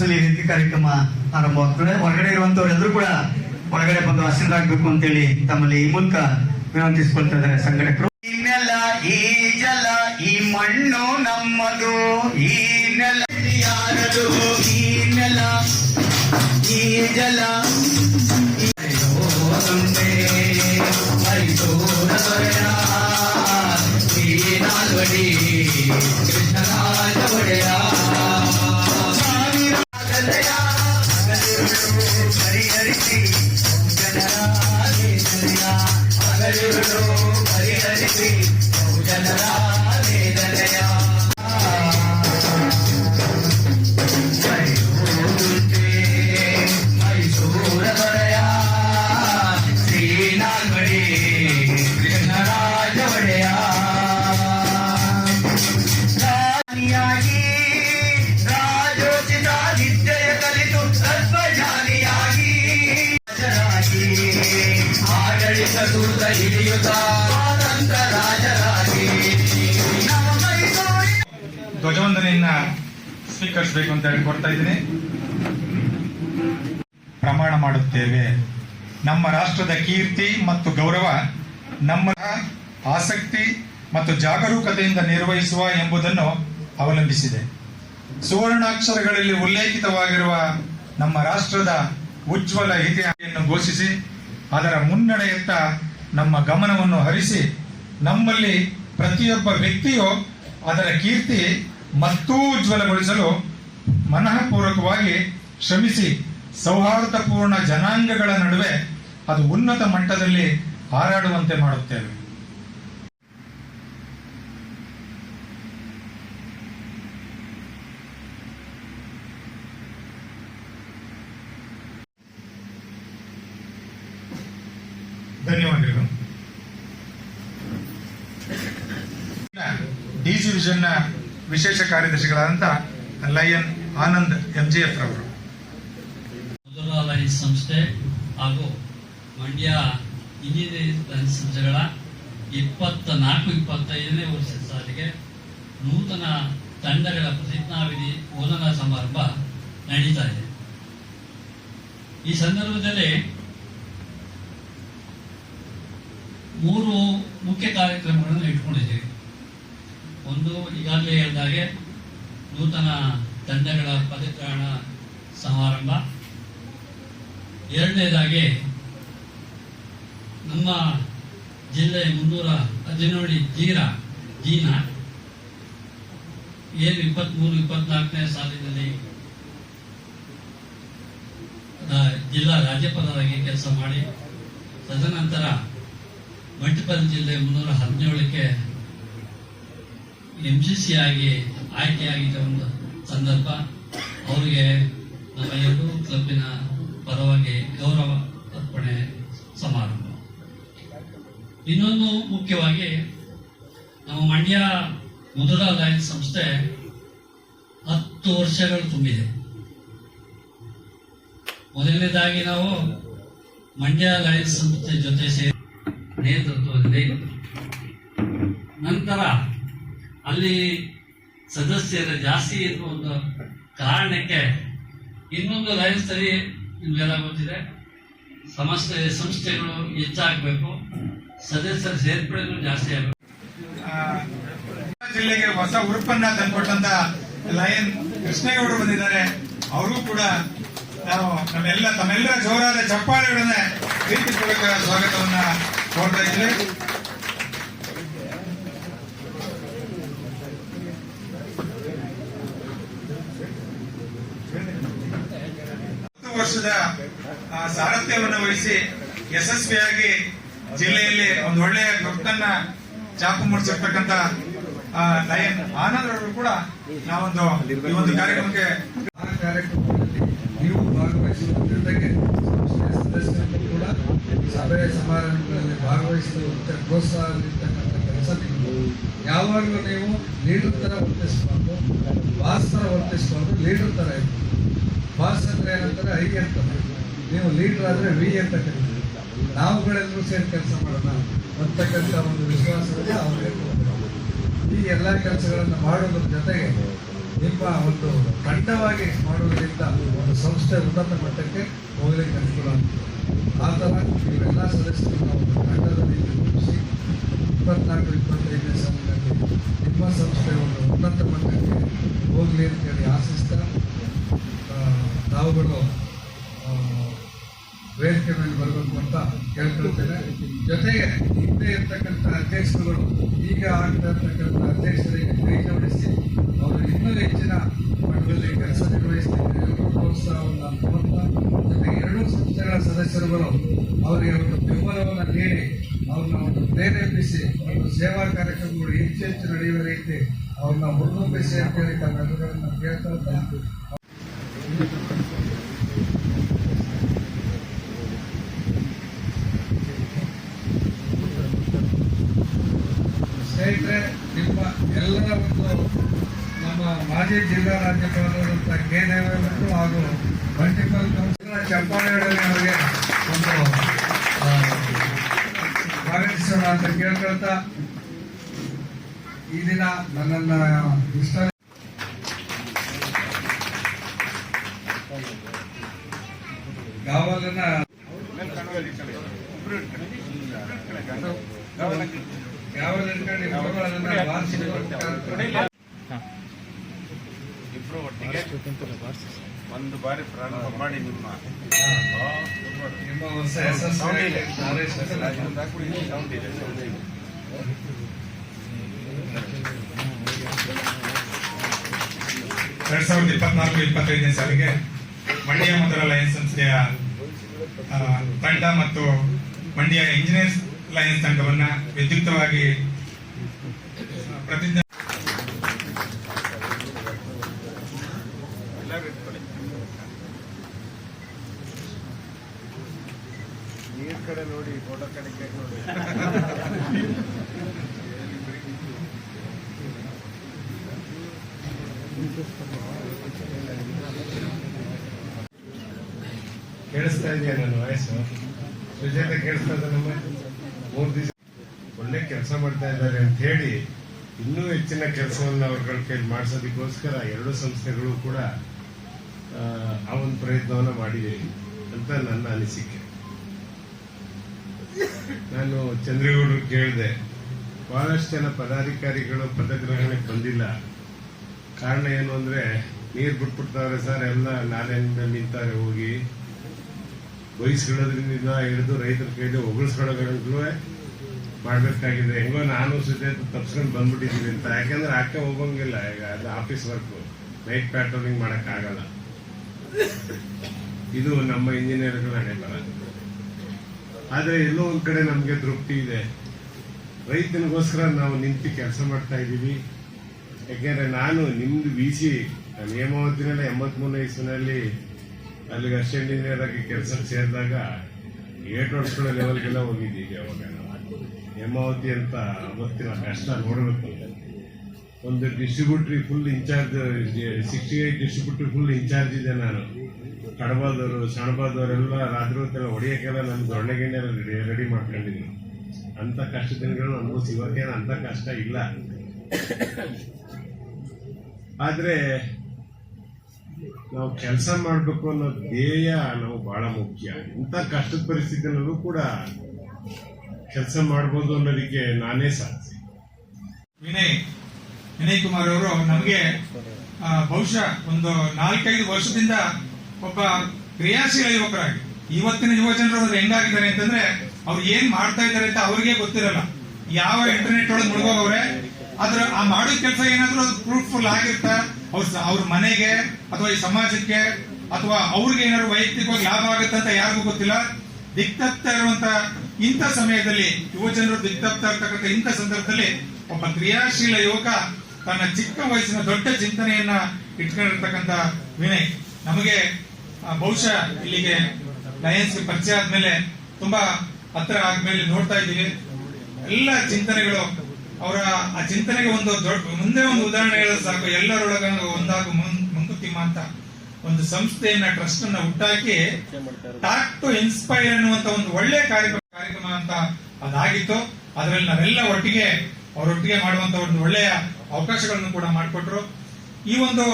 ನಿಮಿಷದಲ್ಲಿ ಈ ರೀತಿ ಕಾರ್ಯಕ್ರಮ ಆರಂಭವಾಗ್ತದೆ ಹೊರಗಡೆ ಇರುವಂತವರೆಲ್ಲರೂ ಕೂಡ ಒಳಗಡೆ ಬಂದು ಹಸಿರಾಗಬೇಕು ಅಂತೇಳಿ ತಮ್ಮಲ್ಲಿ ಈ ಮೂಲಕ ವಿನಂತಿಸಿಕೊಳ್ತಾ ಇದ್ದಾರೆ ಸಂಘಟಕರು. ಈ ನೆಲ ಈ ಜಲ, ಈ ಮಣ್ಣು ನಮ್ಮದು. ಈ ನೆಲ ಯಾರದು ಈ ನೆಲ ಈ ಜಲ. ಈ ನಾಲ್ವಡಿ ಕೃಷ್ಣರಾಜ ಒಡೆಯ ಪ್ರಮಾಣ ಮಾಡುತ್ತೇವೆ. ನಮ್ಮ ರಾಷ್ಟ್ರದ ಕೀರ್ತಿ ಮತ್ತು ಗೌರವ ನಮ್ಮ ಆಸಕ್ತಿ ಮತ್ತು ಜಾಗರೂಕತೆಯಿಂದ ನಿರ್ವಹಿಸುವ ಎಂಬುದನ್ನು ಅವಲಂಬಿಸಿದೆ. ಸುವರ್ಣಾಕ್ಷರಗಳಲ್ಲಿ ಉಲ್ಲೇಖಿತವಾಗಿರುವ ನಮ್ಮ ರಾಷ್ಟ್ರದ ಉಜ್ವಲ ಇತಿಹಾಸವನ್ನು ಘೋಷಿಸಿ, ಅದರ ಮುನ್ನಡೆಯತ್ತ ನಮ್ಮ ಗಮನವನ್ನು ಹರಿಸಿ, ನಮ್ಮಲ್ಲಿ ಪ್ರತಿಯೊಬ್ಬ ವ್ಯಕ್ತಿಯು ಅದರ ಕೀರ್ತಿ ಮತ್ತೂ ಉಜ್ವಲಗೊಳಿಸಲು ಮನಃಪೂರ್ವಕವಾಗಿ ಶ್ರಮಿಸಿ ಸೌಹಾರ್ದಪೂರ್ಣ ಜನಾಂಗಗಳ ನಡುವೆ ಅದು ಉನ್ನತ ಮಟ್ಟದಲ್ಲಿ ಹಾರಾಡುವಂತೆ ಮಾಡುತ್ತೇವೆ. ಧನ್ಯವಾದಗಳು. ಡಿ ವಿಷನ್ನ ವಿಶೇಷ ಕಾರ್ಯದರ್ಶಿಗಳಾದಂಥ ಲಯನ್ ಆನಂದ್ ಎಂಜಿಎಫ್ ರವರು ಮುದ್ರಾಲಯ ಸಂಸ್ಥೆ ಹಾಗೂ ಮಂಡ್ಯ ಇಂಜಿನಿಯರಿಂಗ್ ಸಂಸ್ಥೆಗಳ ಇಪ್ಪತ್ತ ನಾಲ್ಕು ಇಪ್ಪತ್ತೈದನೇ ವರ್ಷದ ಸಾಲಿಗೆ ನೂತನ ತಂಡಗಳ ಪ್ರತಿಜ್ಞಾವಿಧಿ ಬೋಧನಾ ಸಮಾರಂಭ ನಡೀತಾ ಇದೆ. ಈ ಸಂದರ್ಭದಲ್ಲಿ ಮೂರು ಮುಖ್ಯ ಕಾರ್ಯಕ್ರಮಗಳನ್ನು ಇಟ್ಕೊಂಡಿದ್ದೀವಿ. ಒಂದು ಈಗಾಗಲೇ ಹೇಳಿದಾಗೆ ನೂತನ ತಂಡಗಳ ಪದಗ್ರಹಣ ಸಮಾರಂಭ ಎರಡನೇದಾಗಿ ನಮ್ಮ ಜಿಲ್ಲೆ ಮುನ್ನೂರ ಹದಿನೇಳು ಜೀರಾ, ಜೀನಾ, ಏನು ಇಪ್ಪತ್ಮೂರು, ಇಪ್ಪತ್ನಾಲ್ಕನೇ ಸಾಲಿನಲ್ಲಿ ಜಿಲ್ಲಾ ರಾಜ್ಯಪಾಲರಾಗಿ ಕೆಲಸ ಮಾಡಿ, ತದನಂತರ ಮಂಟಪಲ್ ಜಿಲ್ಲೆ ಮುನ್ನೂರ ಹದಿನೇಳಕ್ಕೆ ಎಂ ಸಿ ಸಿ ಆಗಿ ಆಯ್ಕೆಯಾಗಿದ್ದ ಒಂದು ಸಂದರ್ಭ, ಅವರಿಗೆ ನಮ್ಮ ಎರಡೂ ಕ್ಲಬ್ಬಿನ ಪರವಾಗಿ ಗೌರವ ಅರ್ಪಣೆ ಸಮಾರಂಭ. ಇನ್ನೊಂದು ಮುಖ್ಯವಾಗಿ ನಮ್ಮ ಮಂಡ್ಯ ಮುದುರಾ ಸಂಸ್ಥೆ ಹತ್ತು ವರ್ಷಗಳು ತುಂಬಿದೆ. ಮೊದಲನೇದಾಗಿ ನಾವು ಮಂಡ್ಯ ಲಯನ್ಸ್ ಸಂಸ್ಥೆ ಜೊತೆ ಸೇರಿ ನೇತೃತ್ವದಲ್ಲಿ ನಂತರ ಅಲ್ಲಿ ಸದಸ್ಯರ ಜಾಸ್ತಿ ಇರುವ ಒಂದು ಕಾರಣಕ್ಕೆ ಇನ್ನೊಂದು ಲಯನ್ಸಲ್ಲಿ ನಿಮ್ಗೆಲ್ಲ ಗೊತ್ತಿದೆ. ಸಂಸ್ಥೆ ಸಂಸ್ಥೆಗಳು ಹೆಚ್ಚಾಗಬೇಕು. ಸದಸ್ಯರ ಸೇರ್ಪಡೆಗಳು ಜಾಸ್ತಿ ಆಗಬೇಕು. ಜಿಲ್ಲೆಗೆ ಹೊಸ ಉಡುಪನ್ನ ತಂದ್ಕೊಟ್ಟಂತ ಲಯನ್ ಕೃಷ್ಣೇಗೌಡರು ಬಂದಿದ್ದಾರೆ. ಅವರು ಕೂಡ ನಾವು ನಮ್ಮೆಲ್ಲ ತಮ್ಮೆಲ್ಲ ಜೋರಾದ ಚಪ್ಪಾಳೆಗಳನ್ನ ಪ್ರೀತಿಪೂರ್ವಕ ಸ್ವಾಗತವನ್ನ ಕೋರ್ತಾ ಇದ್ದೇವೆ. ವರ್ಷದ ಸಾರಥ್ಯವನ್ನು ವಹಿಸಿ ಯಶಸ್ವಿಯಾಗಿ ಜಿಲ್ಲೆಯಲ್ಲಿ ಒಂದು ಒಳ್ಳೆಯ ಗುರುತನ್ನ ಚಾಪು ಮೂಡಿಸಿರ್ತಕ್ಕಂಥ ಲಯನ್ ಆನಂದ್ ಅವರು ಕೂಡ ನಾವೊಂದು ಈ ಒಂದು ಕಾರ್ಯಕ್ರಮಕ್ಕೆ ಆ ಕಾರ್ಯಕ್ರಮದಲ್ಲಿ ನೀವು ಭಾಗವಹಿಸುವ ಸಂಸ್ಥೆಯ ಸದಸ್ಯರು ಕೂಡ ಸಭೆ ಸಮಾರಂಭಗಳಲ್ಲಿ ಭಾಗವಹಿಸುವಂತೆ ಪ್ರೋತ್ಸಾಹ ನೀಡ್ತಕ್ಕಂಥ ಕೆಲಸ ನೀವು ಯಾವಾಗಲೂ ನೀವು ಲೀಡರ್ ತರ ವರ್ತಿಸಬಾರ್ದು ಬಾಸ್ ತರ ಲೀಡರ್ ತರ ಇರ್ಬೇಕು. ಅಂತ ನೀವು ಲೀಡರ್ ಆದರೆ ವಿ ಅಂತ ಕರೀತೀವಿ ನಾವುಗಳೆಲ್ಲರೂ ಸೇರಿ ಕೆಲಸ ಮಾಡೋಣ ಅಂತಕ್ಕಂಥ ಒಂದು ವಿಶ್ವಾಸದಲ್ಲಿ ಅವ್ರಿಗೆ ಈ ಎಲ್ಲ ಕೆಲಸಗಳನ್ನು ಮಾಡೋದ್ರ ಜೊತೆಗೆ ನಿಮ್ಮ ಒಂದು ತಂಡವಾಗಿ ಮಾಡುವುದರಿಂದ ಒಂದು ಸಂಸ್ಥೆ ಉನ್ನತ ಮಟ್ಟಕ್ಕೆ ಹೋಗಲಿಕ್ಕೆ ಅನುಕೂಲ ಆಗ್ತದೆ ಆ ಥರ ನೀವೆಲ್ಲ ಸದಸ್ಯರು ಒಂದು ತಂಡದಲ್ಲಿ ರೂಪಿಸಿ ಇಪ್ಪತ್ನಾಲ್ಕು, ಇಪ್ಪತ್ತೈದನೇ ಸಾಲಿನಲ್ಲಿ ನಿಮ್ಮ ಸಂಸ್ಥೆ ಒಂದು ಉನ್ನತ ಮಟ್ಟಕ್ಕೆ ಹೋಗಲಿ ಅಂತೇಳಿ ಆಶಿಸ್ತಾ ತಾವುಗಳು ವೇದಿಕೆ ಮೇಲೆ ಬರಬೇಕು ಅಂತ ಕೇಳ್ಕೊಳ್ತೇನೆ. ಜೊತೆಗೆ ಹಿಂದೆ ಇರ್ತಕ್ಕಂಥ ಅಧ್ಯಕ್ಷರುಗಳು, ಈಗ ಆಗ್ತಾ ಇರ್ತಕ್ಕಂಥ ಅಧ್ಯಕ್ಷರಿಗೆ ಕೈ ಜೋಡಿಸಿ ಅವರು ಇನ್ನೂ ಹೆಚ್ಚಿನ ಮಟ್ಟದಲ್ಲಿ ಕೆಲಸ ನಿರ್ವಹಿಸ್ತಿದ್ದಾರೆ. ಎಲ್ಲರೂ ಪ್ರೋತ್ಸಾಹವನ್ನು ಕೊಡ್ತಾ ಜೊತೆಗೆ ಎರಡೂ ಸಂಸ್ಥೆಗಳ ಸದಸ್ಯರುಗಳು ಅವರಿಗೆ ಒಂದು ಬೆಂಬಲವನ್ನು ನೀಡಿ, ಅವ್ರನ್ನ ಒಂದು ಪ್ರೇರೇಪಿಸಿ, ಒಂದು ಸೇವಾ ಕಾರ್ಯಕ್ರಮಗಳು ಹೆಚ್ಚು ಹೆಚ್ಚು ನಡೆಯುವ ರೀತಿ ಅವ್ರನ್ನ ಹುಡುಗಿಸಿ ಅಂತೇಳಿ ತನ್ನ ಕೇಳ್ತಾ ಇದ್ದಾರೆ. ಸ್ನೇಹಿತರೆ ನಿಮ್ಮ ಎಲ್ಲರ ಒಂದು ನಮ್ಮ ಮಾಜಿ ಜಿಲ್ಲಾ ರಾಜ್ಯಪಾಲರಾದಂಥ ಕೆ ದೇವೇಗೌಡರು ಹಾಗೂ ಮಲ್ಟಿಪಲ್ ಕೌನ್ಸಿಲರ್ ಚಂಪಾಳೆಗಳಲ್ಲಿ ಅವರಿಗೆ ಒಂದು ಆ, ಸ್ವಾಗತಿಸೋಣ ಅಂತ ಕೇಳ್ಕೊಳ್ತಾ ಈ ದಿನ ನನ್ನನ್ನ ಇಷ್ಟ ಗಾವಲನ್ನ ಗಾವಲ್ ಇಟ್ಕೊಂಡು ಇಬ್ಬರು ಅದನ್ನ ಬಾರಿಸಿದ ಇಬ್ರು ಒಟ್ಟಿಗೆ ಒಂದು ಬಾರಿ ಪ್ರಾರಂಭ ಮಾಡಿ ನಿಮ್ಮ. ಎರಡ್ ಸಾವಿರದ ಇಪ್ಪತ್ನಾಲ್ಕು ಇಪ್ಪತ್ತೈದನೇ ಸಾಲಿಗೆ ಮಂಡ್ಯ ಮೊದಲ ಲಯನ್ಸ್ ಸಂಸ್ಥೆಯ ಆ, ತಂಡ ಮತ್ತು ಮಂಡ್ಯ ಇಂಜಿನಿಯರ್ಸ್ ಲಯನ್ಸ್ ತಂಡವನ್ನ ವಿದ್ಯುಕ್ತವಾಗಿ ಪ್ರತಿಜ್ಞೆ ಎಲ್ಲರೂ ಇಟ್ಕೊಳ್ಳಿ ನೀರ್ ಕಡೆ ನೋಡಿ ಫೋಟೋ ಕಡೆಗೆ ನೋಡಿ ಕೇಳಿಸ್ತಾ ಇದೆಯಾ ನನ್ನ ವಾಯ್ಸು ಸುಜಾತ ಕೇಳಿಸ್ತಾ ಇದೆ ನಮ್ಮ ಮೂರು ದಿವಸ ಒಳ್ಳೆ ಕೆಲಸ ಮಾಡ್ತಾ ಇದ್ದಾರೆ ಅಂತ ಹೇಳಿ ಇನ್ನೂ ಹೆಚ್ಚಿನ ಕೆಲಸವನ್ನು ಅವ್ರಗಳ ಕೈಲಿ ಮಾಡಿಸೋದಕ್ಕೋಸ್ಕರ ಎರಡು ಸಂಸ್ಥೆಗಳು ಕೂಡ ಆ, ಒಂದು ಪ್ರಯತ್ನವನ್ನು ಮಾಡಿದೆ ಅಂತ ನನ್ನ ಅನಿಸಿಕೆ. ನಾನು ಚಂದ್ರೇಗೌಡರು ಕೇಳಿದೆ ಬಹಳಷ್ಟು ಜನ ಪದಾಧಿಕಾರಿಗಳು ಪದಗ್ರಹಣಕ್ಕೆ ಬಂದಿಲ್ಲ. ಕಾರಣ ಏನು ಅಂದ್ರೆ ನೀರು ಬಿಟ್ಬಿಡ್ತಾವ್ರೆ ಸರ್ ಎಲ್ಲ ನಾಲೆಯಿಂದ ನಿಂತಾರೆ ಹೋಗಿ. ಬಯಸ್ಕೊಳ್ಳೋದ್ರಿಂದ ಹಿಡಿದು ರೈತರ ಕೈಲಿ ಹೊಗಳಿಸ್ಕೊಳ್ಳೋದ್ರೂ ಮಾಡಬೇಕಾಗಿದೆ. ಹೆಂಗೋ ನಾನು ಸುಜಾತ ತಪ್ಸ್ಕೊಂಡು ಬಂದ್ಬಿಟ್ಟಿದ್ದೀನಿ ಅಂತ. ಯಾಕಂದ್ರೆ ಆಕೆ ಹೋಗಂಗಿಲ್ಲ. ಈಗ ಅದು ಆಫೀಸ್ ವರ್ಕ್. ನೈಟ್ ಪ್ಯಾಟ್ರೋಲಿಂಗ್ ಮಾಡೋಕ್ಕಾಗಲ್ಲ. ಇದು ನಮ್ಮ ಇಂಜಿನಿಯರ್ಗಳ ಹಣೆ ಬರ ಆದ್ರೆ ಎಲ್ಲೋ ಒಂದು ಕಡೆ ನಮಗೆ ತೃಪ್ತಿ ಇದೆ. ರೈತನಿಗೋಸ್ಕರ ನಾವು ನಿಂತು ಕೆಲಸ ಮಾಡ್ತಾ ಇದ್ದೀವಿ. ಯಾಕೆಂದ್ರೆ ನಾನು ನಿಮ್ದು ವಿ ಸಿ ನೇಮಾವತಿನಲ್ಲಿ ಎಂಬತ್ಮೂರನೇ ಇಸ್ವಿನಲ್ಲಿ ಅಲ್ಲಿಗೆ ಅಸಿಸ್ಟೆಂಟ್ ಇಂಜಿನಿಯರ್ ಆಗಿ ಕೆಲಸಕ್ಕೆ ಸೇರಿದಾಗ ಏಟ್ ವರ್ಷಗಳ ಲೆವೆಲ್ಗೆಲ್ಲ ಹೋಗಿದ್ದೀವಿ ಅವಾಗ. ಹೇಮಾವತಿ ಅಂತ ಅವತ್ತಿನ ಕಷ್ಟ ನೋಡಬೇಕು ಒಂದು distributary full incharge sixty eight distributary full incharge ಇದೆ ನಾನು. ಕಡಬಾದವರು ಸಣಬಾದವರೆಲ್ಲ ರಾತ್ರಿ ಹೊತ್ತೆಲ್ಲ ಹೊಡೆಯೋಕ್ಕೆಲ್ಲ ನನ್ನ ದೊಣ್ಣೆಗೆಣ್ಣೆಲ್ಲ ರೆಡಿ ರೆಡಿ ಮಾಡ್ಕೊಂಡಿದ್ದೀನಿ ಅಂತ ಕಷ್ಟ ದಿನಗಳು ನಮಗೂ ಸಿಗೋಕೆ ಅಂತ ಕಷ್ಟ ಇಲ್ಲ. ಆದ್ರೆ ನಾವು ಕೆಲಸ ಮಾಡಬೇಕು ಅನ್ನೋ ಧ್ಯೇಯ ನಾವು ಬಹಳ ಮುಖ್ಯ. ಇಂಥ ಕಷ್ಟದ ಪರಿಸ್ಥಿತಿನಲ್ಲೂ ಕೂಡ ಕೆಲಸ ಮಾಡ್ಬೋದು ಅನ್ನೋದಕ್ಕೆ ನಾನೇ ಸಾಕ್ಷಿ ವಿನಯ್ ವಿನಯ್ ಕುಮಾರ್ ಅವರು ನಮಗೆ ಬಹುಶಃ ಒಂದು ನಾಲ್ಕೈದು ವರ್ಷದಿಂದ ಒಬ್ಬ ಕ್ರಿಯಾಶೀಲ ಯುವಕರಾಗಿ. ಇವತ್ತಿನ ಯುವ ಜನರು ಹೆಂಗಾಗಿದ್ದಾರೆ ಅಂತಂದ್ರೆ ಅವ್ರು ಏನ್ ಮಾಡ್ತಾ ಇದ್ದಾರೆ ಅಂತ ಅವ್ರಿಗೆ ಗೊತ್ತಿರಲ್ಲ. ಯಾವ ಇಂಟರ್ನೆಟ್ ಒಳಗೆ ಮುಳುಗೋಗವ್ರೆ ಅದ್ರ ಆ ಮಾಡೋ ಕೆಲಸ ಏನಾದ್ರೂ ಅದು ಫ್ರೂಟ್ಫುಲ್ ಅವ್ರ ಸ- ಅವ್ರ ಮನೆಗೆ ಅಥವಾ ಈ ಸಮಾಜಕ್ಕೆ ಅಥವಾ ಅವ್ರಿಗೆ ಏನಾದ್ರು ವೈಯಕ್ತಿಕವಾಗಿ ಲಾಭ ಆಗುತ್ತೆ ಅಂತ ಯಾರಿಗೂ ಗೊತ್ತಿಲ್ಲ. ದಿಕ್ತಪ್ತ ಇರುವಂತ ಇಂಥ ಸಮಯದಲ್ಲಿ ಯುವಜನರು ದಿಕ್ತಪ್ತ ಇರ್ತಕ್ಕಂಥ ಇಂಥ ಸಂದರ್ಭದಲ್ಲಿ ಒಬ್ಬ ಕ್ರಿಯಾಶೀಲ ಯುವಕ ತನ್ನ ಚಿಕ್ಕ ವಯಸ್ಸಿನ ದೊಡ್ಡ ಚಿಂತನೆಯನ್ನ ಇಟ್ಕೊಂಡಿರ್ತಕ್ಕಂಥ ವಿನಯ್. ನಮಗೆ ಬಹುಶಃ ಇಲ್ಲಿಗೆ ಲಯನ್ಸ್ ಪರಿಚಯ ಆದ್ಮೇಲೆ ತುಂಬಾ ಹತ್ರ ಆದ್ಮೇಲೆ ನೋಡ್ತಾ ಇದ್ದೀವಿ. ಎಲ್ಲ ಚಿಂತನೆಗಳು ಅವರ ಆ ಚಿಂತನೆಗೆ ಒಂದು ದೊಡ್ಡ, ಮುಂದೆ ಒಂದು ಉದಾಹರಣೆ ಹೇಳೋದು ಸಾಕು ಎಲ್ಲರೊಳಗ ಒಂದಾಗು ಮುಂಕುತಿಮ್ಮ ಅಂತ ಒಂದು ಸಂಸ್ಥೆಯನ್ನ ಟ್ರಸ್ಟ್ ಅನ್ನ ಹುಟ್ಟಾಕಿ, ಟಾಕ್ ಟು ಇನ್ಸ್ಪೈರ್ ಅನ್ನುವಂತ ಒಂದು ಒಳ್ಳೆ ಕಾರ್ಯಕ್ರಮ ಕಾರ್ಯಕ್ರಮ ಅಂತ ಅದಾಗಿತ್ತು. ಅದರಲ್ಲಿ ನಾವೆಲ್ಲ ಒಟ್ಟಿಗೆ, ಅವರೊಟ್ಟಿಗೆ ಮಾಡುವಂತ ಒಂದು ಒಳ್ಳೆಯ ಅವಕಾಶಗಳನ್ನು ಕೂಡ ಮಾಡಿಕೊಟ್ರು. ಈ ಒಂದು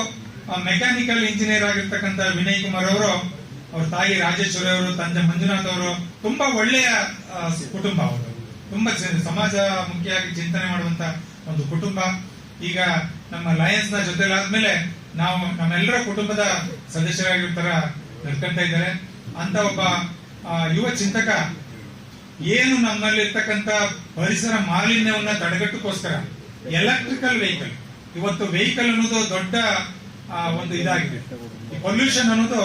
ಮೆಕ್ಯಾನಿಕಲ್ ಇಂಜಿನಿಯರ್ ಆಗಿರ್ತಕ್ಕಂಥ ವಿನಯ್ ಕುಮಾರ್ ಅವರು, ಅವ್ರ ತಾಯಿ ರಾಜೇಶ್ವರಿ ಅವರು, ತಂದೆ ಮಂಜುನಾಥ್ ಅವರು, ತುಂಬಾ ಒಳ್ಳೆಯ ಕುಟುಂಬ ಅವರು. ತುಂಬಾ ಸಮಾಜ ಮುಖ್ಯವಾಗಿ ಚಿಂತನೆ ಮಾಡುವಂತ ಒಂದು ಕುಟುಂಬ. ಈಗ ನಮ್ಮ ಲಯನ್ಸ್ನ ಜೊತೆಲಾದ್ಮೇಲೆ ನಾವು ನಮ್ಮೆಲ್ಲರ ಕುಟುಂಬದ ಸದಸ್ಯರಾಗಿರ್ತಾರ ನಡ್ಕೊಂತ ಇದ್ದಾರೆ. ಅಂತ ಒಬ್ಬ ಯುವ ಚಿಂತಕ, ಏನು ನಮ್ಮಲ್ಲಿ ಇರ್ತಕ್ಕಂತ ಪರಿಸರ ಮಾಲಿನ್ಯವನ್ನ ತಡೆಗಟ್ಟಕ್ಕೋಸ್ಕರ ಎಲೆಕ್ಟ್ರಿಕಲ್ ವೆಹಿಕಲ್ ಇವತ್ತು ವೆಹಿಕಲ್ ಅನ್ನೋದು ದೊಡ್ಡ ಒಂದು ಇದಾಗಿದೆ. ಪೊಲ್ಯೂಷನ್ ಅನ್ನೋದು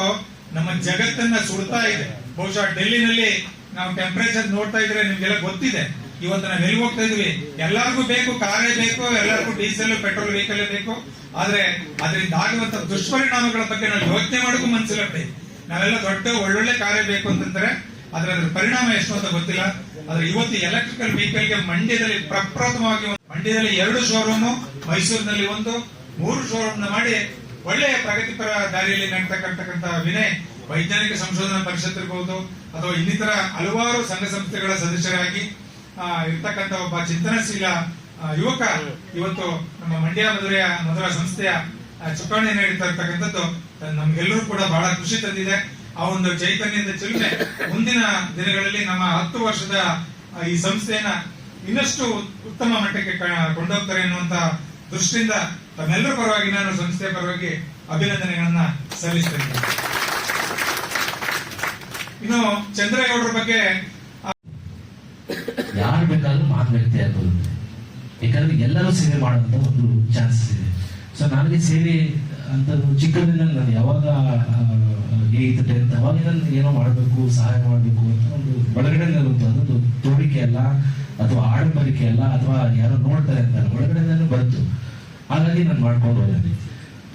ನಮ್ಮ ಜಗತ್ತನ್ನ ಸುಡ್ತಾ ಇದೆ. ಬಹುಶಃ ಡೆಲ್ಲಿನಲ್ಲಿ ನಾವು ಟೆಂಪರೇಚರ್ ನೋಡ್ತಾ ಇದ್ರೆ ನಿಮ್ಗೆಲ್ಲ ಗೊತ್ತಿದೆ. ಇವತ್ತು ನಾವು ಎಲ್ಲಿ ಹೋಗ್ತಾ ಇದ್ವಿ? ಎಲ್ಲರಿಗೂ ಬೇಕು ಕಾರೇ ಬೇಕು, ಎಲ್ಲರಿಗೂ ಡೀಸೆಲ್ ಪೆಟ್ರೋಲ್ ವೆಹಿಕಲ್ ಬೇಕು. ಆದ್ರೆ ಅದರಿಂದ ಆಗುವಂತ ದುಷ್ಪರಿಣಾಮಗಳ ಬಗ್ಗೆ ನಾವು ಯೋಚನೆ ಮಾಡೋಕ್ಕೂ ಮನ್ಸಿಲ್ಲತ್ತೆ ನಾವೆಲ್ಲ ದೊಡ್ಡ ಒಳ್ಳೊಳ್ಳೆ ಕಾರ್ಯ ಬೇಕು ಅಂತಂದ್ರೆ ಅದ್ರ ಅದ್ರ ಪರಿಣಾಮ ಎಷ್ಟು ಅಂತ ಗೊತ್ತಿಲ್ಲ. ಆದ್ರೆ ಇವತ್ತು ಎಲೆಕ್ಟ್ರಿಕಲ್ ವೆಹಿಕಲ್ಗೆ ಮಂಡ್ಯದಲ್ಲಿ ಪ್ರಪ್ರಥಮವಾಗಿ ಮಂಡ್ಯದಲ್ಲಿ ಎರಡು ಶೋರೂಮ್ ಮೈಸೂರಿನಲ್ಲಿ ಒಂದು, ಮೂರು ಶೋರೂಮ್ ಮಾಡಿ ಒಳ್ಳೆಯ ಪ್ರಗತಿಪರ ದಾರಿಯಲ್ಲಿ ನಡ್ತಕ್ಕಂತಕ್ಕಂತ ವಿನಯ್ ವೈಜ್ಞಾನಿಕ ಸಂಶೋಧನಾ ಪರಿಷತ್ ಇರಬಹುದು ಅಥವಾ ಇನ್ನಿತರ ಹಲವಾರು ಸಂಘ ಸಂಸ್ಥೆಗಳ ಸದಸ್ಯರಾಗಿ ಇರ್ತಕ್ಕಂಥ ಒಬ್ಬ ಚಿಂತನಶೀಲ ಯುವಕ ಇವತ್ತು ನಮ್ಮ ಮಂಡ್ಯ ಮಧುರೆಯ ಮಧುರ ಸಂಸ್ಥೆಯ ಚುಕ್ಕಾಣಿ ನೀಡುತ್ತಾ ಇರ್ತಕ್ಕಂಥದ್ದು, ನಮ್ಗೆಲ್ಲರೂ ಕೂಡ ಬಹಳ ಖುಷಿ ತಂದಿದೆ. ಆ ಒಂದು ಚೈತನ್ಯದ ಚಿಲುಮೆ ಮುಂದಿನ ದಿನಗಳಲ್ಲಿ ನಮ್ಮ ಹತ್ತು ವರ್ಷದ ಈ ಸಂಸ್ಥೆಯನ್ನ ಇನ್ನಷ್ಟು ಉತ್ತಮ ಮಟ್ಟಕ್ಕೆ ಕೊಂಡೋಗ್ತಾರೆ ಅನ್ನುವಂತ ದೃಷ್ಟಿಯಿಂದ ತಮ್ಮೆಲ್ಲರ ಪರವಾಗಿ ನಾನು ಸಂಸ್ಥೆಯ ಪರವಾಗಿ ಅಭಿನಂದನೆಗಳನ್ನ ಸಲ್ಲಿಸ್ತೇನೆ. ಇನ್ನು ಚಂದ್ರೇಗೌಡರ ಬಗ್ಗೆ ಯಾರು ಬೇಕಾದ್ರೂ ಮಾತು ವ್ಯಕ್ತಿ ಆಗ್ಬೋದು ಯಾಕಂದ್ರೆ ಎಲ್ಲರೂ ಸೇವೆ ಮಾಡುವಂತ ಒಂದು ಚಾನ್ಸಸ್ ಇದೆ. ಸೊ ನನಗೆ ಸೇವೆ ಅಂತ ಚಿಕ್ಕದಿಂದ ನಾನು ಯಾವಾಗ ಏಯ್ತ್ ಟೆಂತ್ ನಾನು ಏನೋ ಮಾಡಬೇಕು, ಸಹಾಯ ಮಾಡಬೇಕು ಅಂತ ಒಂದು ಒಳಗಡೆ ಅದೊಂದು ತೋರಿಕೆ ಅಲ್ಲ, ಅಥವಾ ಆಡಂಬರಿಕೆ ಅಲ್ಲ, ಅಥವಾ ಯಾರೋ ನೋಡ್ತಾರೆ ಅಂತ ಒಳಗಡೆ ಬಂತು. ಹಾಗಾಗಿ ನಾನು ಮಾಡ್ಕೊಂಡು ಹೋದೆ.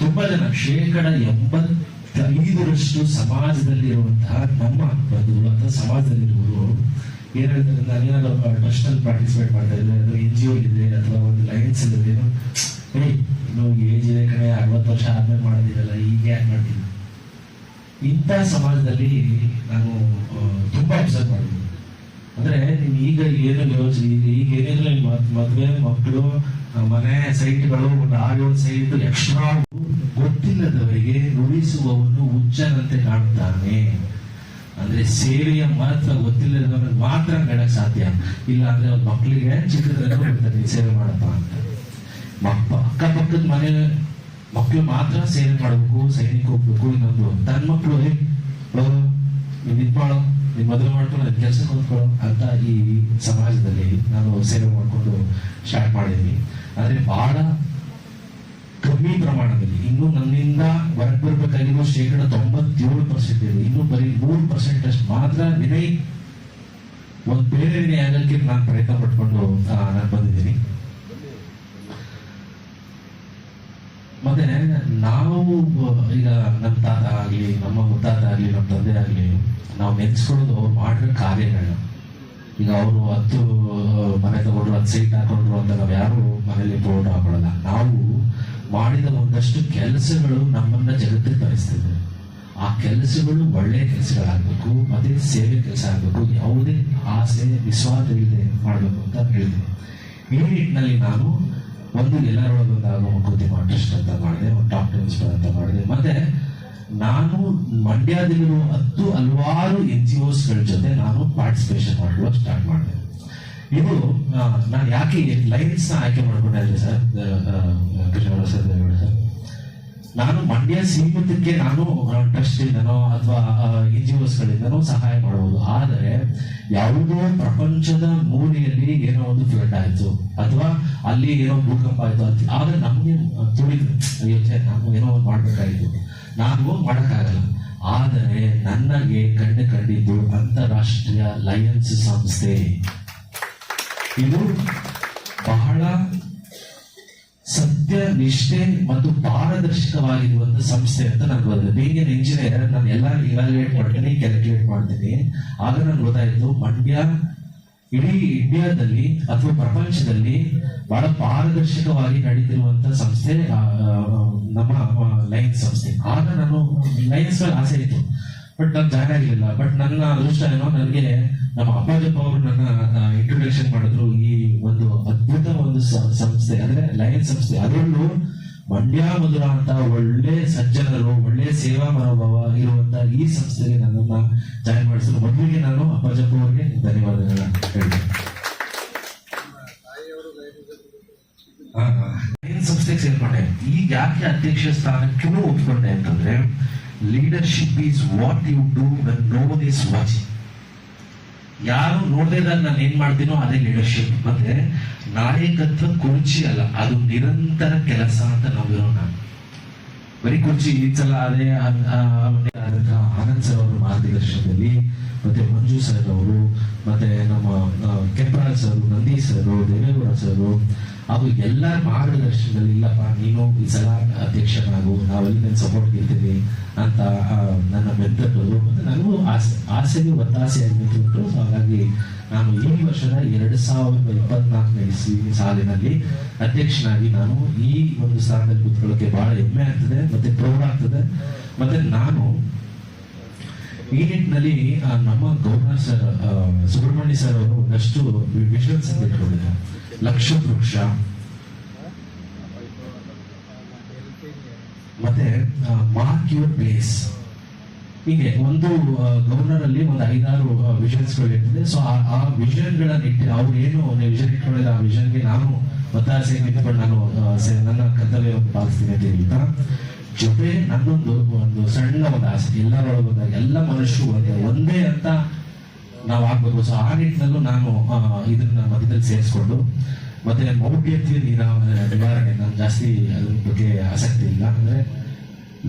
ತುಂಬಾ ಜನ, ಶೇಕಡ ಎಂಬತ್ತೈದರಷ್ಟು ಸಮಾಜದಲ್ಲಿ ಇರುವಂತಹ ನಮ್ಮ ಬಂಧುಗಳು ಅಥವಾ ಸಮಾಜದಲ್ಲಿರುವವರು ಏನ್ ಹೇಳ್ತಾರೆ ನಾನೇನಾದ್ರು ಟ್ರಸ್ಟ್ ಅಲ್ಲಿ ಪಾರ್ಟಿಸಿಪೇಟ್ ಮಾಡ್ತಾ ಇದ್ರೆ ಅಥವಾ ಎನ್ ಜಿ ಒ ಇದೆ ಅಥವಾ ಒಂದು ಲೈನ್ಸ್ ಇದೆ ಏನು ಏಯ್ ಇನ್ನು ಏಜ್ ಇದೆ ಕಡೆ ಅರವತ್ತು ವರ್ಷ ಆದ್ಮೇಲೆ ಮಾಡೋದಿರಲ್ಲ ಈಗ ಯಾಕೆ ಮಾಡ್ತೀನಿ ಇಂಥ ಸಮಾಜದಲ್ಲಿ ನಾನು ತುಂಬಾ ಅಬ್ಸರ್ವ್ ಮಾಡಿದ್ದೀನಿ ಅಂದ್ರೆ ನೀವು ಈಗ ಏನು ಯೋಚನೆ, ಈಗ ಏನಿದ್ರೆ ಮದುವೆ ಮಕ್ಕಳು ಮನೆ ಸೈಟ್ಗಳು ಒಂದು ಆರೇಳು ಸೈಟ್ ಎಕ್ಸ್ಟ್ರಾ ಗೊತ್ತಿಲ್ಲದವರಿಗೆ ನುಡಿಸುವವನು ಹುಚ್ಚನಂತೆ ಕಾಣುತ್ತಾನೆ. ಅಂದ್ರೆ ಸೇವೆಯ ಮಹತ್ವ ಗೊತ್ತಿಲ್ಲದವರ ಮಾತ್ರ ಹೇಳಕ್ ಸಾಧ್ಯ. ಇಲ್ಲ ಅಂದ್ರೆ ಅವ್ರ ಮಕ್ಕಳಿಗೆ "ನೀನ್ ಸೇವೆ ಮಾಡಪ್ಪ ಅಂತ. ಮಕ್ಕ ಅಕ್ಕಪಕ್ಕದ ಮನೆ ಮಕ್ಕಳು ಮಾತ್ರ ಸೇವೆ ಮಾಡಬೇಕು ಸೈನಿಕ ಹೋಗ್ಬೇಕು ಇನ್ನೊಂದು ತನ್ನ ಮಕ್ಕಳು ಹೋಗು, ಮಾಡೋ ನೀನ್ ಮದುವೆ ಮಾಡ್ಕೊಂಡು ನನ್ನ ಕೆಲಸ ಹೊಂದ್ಕೊಳ್ಳೋ ಅಂತ ಈ ಸಮಾಜದಲ್ಲಿ ನಾನು ಸೇವೆ ಮಾಡಿಕೊಂಡು ಸ್ಟಾರ್ಟ್ ಮಾಡಿದ್ದೀನಿ. ಆದರೆ ಬಹಳ ಕಮ್ಮಿ ಪ್ರಮಾಣದಲ್ಲಿ, ಇನ್ನು ನನ್ನಿಂದ ಹೊರಗೆ ಬರ್ಬೇಕಾಗಿರೋ ಶೇಕಡ ತೊಂಬತ್ತೇಳು ಪರ್ಸೆಂಟ್ ಇದೆ. ಇನ್ನು ಬರೀ ಮೂರು ಪರ್ಸೆಂಟ್ ಅಷ್ಟು ಮಾತ್ರ ವಿನಯ್, ಒಂದು ಪ್ರೇರಣೆ ಆಗಲಿಕ್ಕೆ ನಾನು ಪ್ರಯತ್ನ ಪಟ್ಕೊಂಡು ನಾನು ಬಂದಿದ್ದೀನಿ. ಮತ್ತೆ ನಾವು ಈಗ ನಮ್ಮ ತಾತ ಆಗ್ಲಿ, ನಮ್ಮ ಮುತ್ತಾತ ಆಗ್ಲಿ, ನಮ್ಮ ತಂದೆ ಆಗ್ಲಿ, ನಾವು ನೆನ್ಸ್ಕೊಳ್ಳೋದು ಅವ್ರು ಮಾಡಿರೋ ಕಾರ್ಯಗಳನ್ನ ಈಗ ಅವರು ಹತ್ತು ಮನೆ ತಗೊಂಡ್ರು, ಹತ್ತು ಸೀಟ್ ಹಾಕೊಂಡ್ರು ಅಂತ ನಾವು ಯಾರು ಮನೇಲಿ ಬೋರ್ಡ್ ಹಾಕೊಳ್ಳಲ್ಲ. ನಾವು ಮಾಡಿದ ಒಂದಷ್ಟು ಕೆಲಸಗಳು ನಮ್ಮನ್ನ ಜಗತ್ತಿಗೆ ತರಿಸ್ತಿದೆ. ಆ ಕೆಲಸಗಳು ಒಳ್ಳೆ ಕೆಲಸಗಳಾಗಬೇಕು, ಮತ್ತೆ ಸೇವೆ ಕೆಲಸ ಆಗಬೇಕು. ಯಾವುದೇ ಆಸೆ, ವಿಶ್ವಾಸ ಇಲ್ಲದೆ ಮಾಡಬೇಕು ಅಂತ ಹೇಳಿದೆ ಈ ನಿಟ್ಟಿನಲ್ಲಿ ನಾನು ಒಂದು ಆಗೋ ಒಂದು ಟ್ರಸ್ಟ್ ಅಂತ ಮಾಡಿದೆ, ಒಂದು ಪ್ರಿನ್ಸಿಪಲ್ ಅಂತ ಮಾಡಿದೆ. ಮತ್ತೆ ನಾನು ಮಂಡ್ಯದಲ್ಲಿರುವ ಹತ್ತು ಹಲವಾರು ಎನ್ ಜಿ ಗಳ ಜೊತೆ ನಾನು ಪಾರ್ಟಿಸಿಪೇಷನ್ ಮಾಡಲು ಸ್ಟಾರ್ಟ್ ಮಾಡಿದೆ. ಇದು ನಾನು ಯಾಕೆ ಲೈನ್ಸ್ ಆಯ್ಕೆ ಮಾಡ್ಕೊಂಡೆ ಸರ್ ಕೃಷ್ಣ ಸರ್ ಸರ್. ನಾನು ಮಂಡ್ಯ ಸೀಮಿತಕ್ಕೆ ನಾನು ಟ್ರಸ್ಟ್ ಇಂದನೋ ಅಥವಾ ಎನ್ ಜಿ ಗಳಿಂದನೋ ಸಹಾಯ ಮಾಡಬಹುದು ಆದರೆ ಯಾವುದೋ ಪ್ರಪಂಚದ ಮೂಲೆಯಲ್ಲಿ ಏನೋ ಒಂದು ಫ್ಲಡ್ ಆಯ್ತು. ಅಥವಾ ಅಲ್ಲಿ ಏನೋ ಭೂಕಂಪ ಆಯ್ತು ಅಂತ. ಆದ್ರೆ ನಮ್ಗೆ ತುಳಿದು ಯೋಚನೆ ನಾನು ಏನೋ ಒಂದು ಮಾಡ್ಬೇಕಾಯ್ತು ನಾನು ಮಾಡಕ್ಕಾಗಲ್ಲ. ಆದರೆ ನನಗೆ ಕಣ್ಣು ಕಂಡಿದ್ದು ಅಂತಾರಾಷ್ಟ್ರೀಯ ಲಯನ್ಸ್ ಸಂಸ್ಥೆ. ಇದು ಬಹಳ ಸತ್ಯ ನಿಷ್ಠೆ ಮತ್ತು ಪಾರದರ್ಶಕವಾಗಿರುವಂತ ಸಂಸ್ಥೆ ಅಂತ ನನಗೆ ಗೊತ್ತಿದೆ ಬೀಂಗ್ ಎನ್ ಇಂಜಿನಿಯರ್ ನಾನು ಎಲ್ಲ ಇವ್ಯಾಲ್ಯೂಯೇಟ್ ಮಾಡ್ತೀನಿ ಕ್ಯಾಲ್ಕುಲೇಟ್ ಮಾಡ್ತೀನಿ. ಆಗ ನನಗೆ ಗೊತ್ತಾಯ್ತು, ಮಂಡ್ಯ ಇಡೀ ಇಂಡಿಯಾದಲ್ಲಿ ಅಥವಾ ಪ್ರಪಂಚದಲ್ಲಿ ಬಹಳ ಪಾರದರ್ಶಕವಾಗಿ ನಡೀತಿರುವಂತ ಸಂಸ್ಥೆ ನಮ್ಮ ಲೈನ್ಸ್ ಸಂಸ್ಥೆ. ಆಗ ನಾನು ಲೈನ್ಸ್ ಆಸೆ ಇತ್ತು. ಬಟ್ ನಾನು ಜಾಯ್ನ್ ಆಗಲಿಲ್ಲ ಬಟ್ ನನ್ನ ಅದೃಷ್ಟ ಏನೋ ನನಗೆ ನಮ್ಮ ಅಪ್ಪಾಜಪ್ಪ ಅವರು ನನ್ನ ಇಂಟ್ರೊಡಕ್ಷನ್ ಮಾಡಿದ್ರು ಈ ಒಂದು ಅದ್ಭುತ ಒಂದು ಸಂಸ್ಥೆ ಅಂದ್ರೆ ಲಯನ್ ಸಂಸ್ಥೆ ಅದರಲ್ಲೂ ಮಂಡ್ಯ ಮಧುರ ಅಂತ ಒಳ್ಳೆ ಸಜ್ಜನರು ಒಳ್ಳೆ ಸೇವಾ ಮನೋಭಾವ ಇರುವಂತ ಈ ಸಂಸ್ಥೆಗೆ ನನ್ನನ್ನ ಜಾಯಿನ್ ಮಾಡಿಸಿದ್ರು ಮೊದಲಿಗೆ ನಾನು ಅಪ್ಪಾಜಪ್ಪ ಅವರಿಗೆ ಧನ್ಯವಾದಗಳನ್ನ ಹೇಳ್ತೇನೆ ಲಯನ್ ಸಂಸ್ಥೆಗೆ ಸೇರ್ಕೊಂಡೆ ಈಗ ಯಾಕೆ ಅಧ್ಯಕ್ಷ ಸ್ಥಾನಕ್ಕೂ ಒಪ್ಕೊಂಡೆ ಅಂತಂದ್ರೆ leadership is what you do when no is watching ಯಾರು ನೋಡದೇ ಇದ್ದಾಗ ನಾನು ಏನ್ ಮಾಡ್ತೀನೋ ಅದೇ ಲೀಡರ್ಶಿಪ್ ಮತ್ತೆ ನಾಯಕತ್ವ ಕುರ್ಚಿ ಅಲ್ಲ, ಅದು ನಿರಂತರ ಕೆಲಸ ಅಂತ ನಂಬಿರೋ ನಾನು ಬರೀ ಕುರ್ಚಿ ಈ ಸಲ ಅದೇ ಆನಂದ್ ಸರ್ ಅವರು ಮಾರ್ಗದರ್ಶನದಲ್ಲಿ, ಮತ್ತೆ ಮಂಜು ಸರ್ ಅವರು, ಮತ್ತೆ ನಮ್ಮ Kemparaj sir, Nandi sir, Deve Gowda sir ಹಾಗೂ ಎಲ್ಲರ ಮಾರ್ಗದರ್ಶನದಲ್ಲಿ ಇಲ್ಲಪ್ಪ, ನೀನು ಈ ಸಲ ಅಧ್ಯಕ್ಷನಾಗು ನಾವೆಲ್ಲ ಸಪೋರ್ಟ್ ಇರ್ತೀವಿ ಅಂತ ನನ್ನ ಮತ್ತೆ ನನಗೂ ಆಸೆ ಆಸೆಗೆ ಒತ್ತಾಸೆ ಸೊ ಹಾಗಾಗಿ ನಾನು ಈ ವರ್ಷದ ಎರಡು ಸಾವಿರದ ಇಪ್ಪತ್ನಾಲ್ಕನೇ ಇಸ್ವಿ ಸಾಲಿನಲ್ಲಿ ಅಧ್ಯಕ್ಷನಾಗಿ ನಾನು ಈ ಒಂದು ಸ್ಥಾನದಲ್ಲಿ ಕೂತ್ಕೊಳ್ಳೋಕೆ ಬಹಳ ಹೆಮ್ಮೆ ಆಗ್ತದೆ, ಮತ್ತೆ ಪ್ರೌಢ ಆಗ್ತದೆ. ಮತ್ತೆ ನಾನು ಈ ನಿಟ್ಟಿನಲ್ಲಿ ನಮ್ಮ ಗವರ್ನರ್ ಸರ್ ಸುಬ್ರಹ್ಮಣ್ಯ ಸರ್ ಅವರು ಒಂದಷ್ಟು ವಿಷನ್ಸ್ ಇಟ್ಕೊಂಡಿದ್ದಾರೆ ಲಕ್ಷ ವೃಕ್ಷ. ಮತ್ತೆ ಮಾರ್ಕ್ ಯುವರ್ ಪ್ಲೇಸ್. ಹೀಗೆ ಒಂದು ಗವರ್ನರ್ ಅಲ್ಲಿ ಒಂದು ಐದಾರು ವಿಷನ್ಸ್ಗಳು ಇರ್ತದೆ. ಸೊ, ಆ ವಿಷನ್ ಗಳನ್ನ ಇಟ್ಟು ಅವ್ರು ಏನು ವಿಷನ್ ಇಟ್ಕೊಂಡಿದ್ರೆ ಆ ವಿಷನ್ಗೆ ನಾನು ಒತ್ತಾಸೆ ನಿಂತ್ಕೊಂಡು ನಾನು ನನ್ನ ಕರ್ತವ್ಯವನ್ನು ಪಾಲಿಸ್ತೀನಿ ಅಂತ ಹೇಳ್ತಾ. ಜೊತೆ ನನ್ನೊಂದು ಒಂದು ಸಣ್ಣ ಒಂದು ಆಸೆ, ಎಲ್ಲರೊಳಗೊಂದಾಗ, ಎಲ್ಲ ಮನುಷ್ಯರು ಒಂದೇ ಒಂದೇ ಅಂತ ನಾವು ಆಗ್ಬೇಕು ಸೊ ಆ ನಿಟ್ಟಿನಲ್ಲೂ ನಾನು ಇದನ್ನ ಮಧ್ಯದಲ್ಲಿ ಸೇರಿಸ್ಕೊಂಡು, ಮತ್ತೆ ಮೌಢ್ಯತ್ವ ನೀರ ನಿವಾರಣೆ, ನಾನು ಜಾಸ್ತಿ ಅದ್ರ ಬಗ್ಗೆ ಆಸಕ್ತಿ ಇಲ್ಲ. ಅಂದ್ರೆ